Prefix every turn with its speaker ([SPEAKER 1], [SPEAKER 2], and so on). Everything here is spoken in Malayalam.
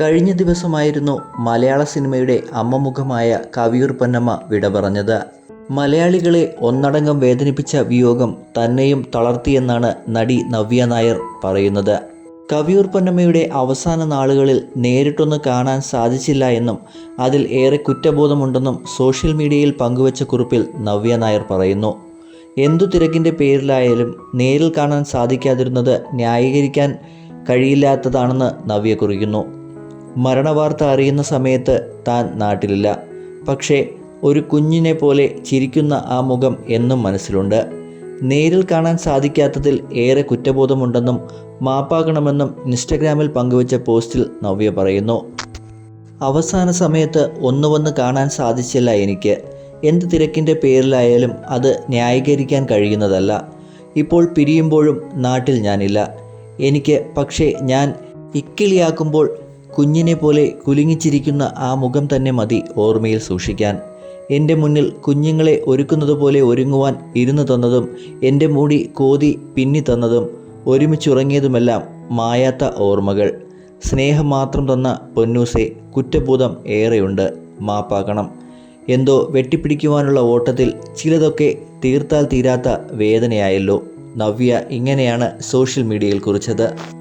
[SPEAKER 1] കഴിഞ്ഞ ദിവസമായിരുന്നു മലയാള സിനിമയുടെ അമ്മമുഖമായ കവിയൂർ പൊന്നമ്മ വിട പറഞ്ഞത്. മലയാളികളെ ഒന്നടങ്കം വേദനിപ്പിച്ച വിയോഗം തന്നെയും തളർത്തിയെന്നാണ് നടി നവ്യ നായർ പറയുന്നത്. കവിയൂർ പൊന്നമ്മയുടെ അവസാന നാളുകളിൽ നേരിട്ടൊന്ന് കാണാൻ സാധിച്ചില്ല എന്നും അതിൽ ഏറെ കുറ്റബോധമുണ്ടെന്നും സോഷ്യൽ മീഡിയയിൽ പങ്കുവച്ച കുറിപ്പിൽ നവ്യ നായർ പറയുന്നു. എന്തു തിരക്കിന്റെ പേരിലായാലും നേരിൽ കാണാൻ സാധിക്കാതിരുന്നത് ന്യായീകരിക്കാൻ കഴിയില്ലാത്തതാണെന്ന് നവ്യ കുറിക്കുന്നു. മരണവാർത്ത അറിയുന്ന സമയത്ത് താൻ നാട്ടിലില്ല. പക്ഷേ ഒരു കുഞ്ഞിനെ പോലെ ചിരിക്കുന്ന ആ മുഖം എന്നും മനസ്സിലുണ്ട്. നേരിൽ കാണാൻ സാധിക്കാത്തതിൽ ഏറെ കുറ്റബോധമുണ്ടെന്നും മാപ്പാകണമെന്നും ഇൻസ്റ്റഗ്രാമിൽ പങ്കുവച്ച പോസ്റ്റിൽ നവ്യ പറയുന്നു. അവസാന സമയത്ത് ഒന്നു വന്ന് കാണാൻ സാധിച്ചില്ല എനിക്ക്. എന്ത് തിരക്കിന്റെ പേരിലായാലും അത് ന്യായീകരിക്കാൻ കഴിയുന്നതല്ല. ഇപ്പോൾ പിരിയുമ്പോഴും നാട്ടിൽ ഞാനില്ല. എനിക്ക് പക്ഷേ ഞാൻ ഇക്കിളിയാക്കുമ്പോൾ കുഞ്ഞിനെ പോലെ കുലുങ്ങിച്ചിരിക്കുന്ന ആ മുഖം തന്നെ മതി ഓർമ്മയിൽ സൂക്ഷിക്കാൻ. എന്റെ മുന്നിൽ കുഞ്ഞുങ്ങളെ ഒരുക്കുന്നത് പോലെ ഒരുങ്ങുവാൻ ഇരുന്നു തന്നതും എന്റെ മൂടി കോതി പിന്നി തന്നതും ഒരുമിച്ചുറങ്ങിയതുമെല്ലാം മായാത്ത ഓർമ്മകൾ. സ്നേഹം മാത്രം തന്ന പൊന്നൂസെ കുറ്റബോധം ഏറെയുണ്ട്. മാപ്പാക്കണം. എന്തോ വെട്ടിപ്പിടിക്കുവാനുള്ള ഓട്ടത്തിൽ ചിലതൊക്കെ തീർത്താൽ തീരാത്ത വേദനയായല്ലോ. നവ്യ ഇങ്ങനെയാണ് സോഷ്യൽ മീഡിയയിൽ കുറിച്ചത്.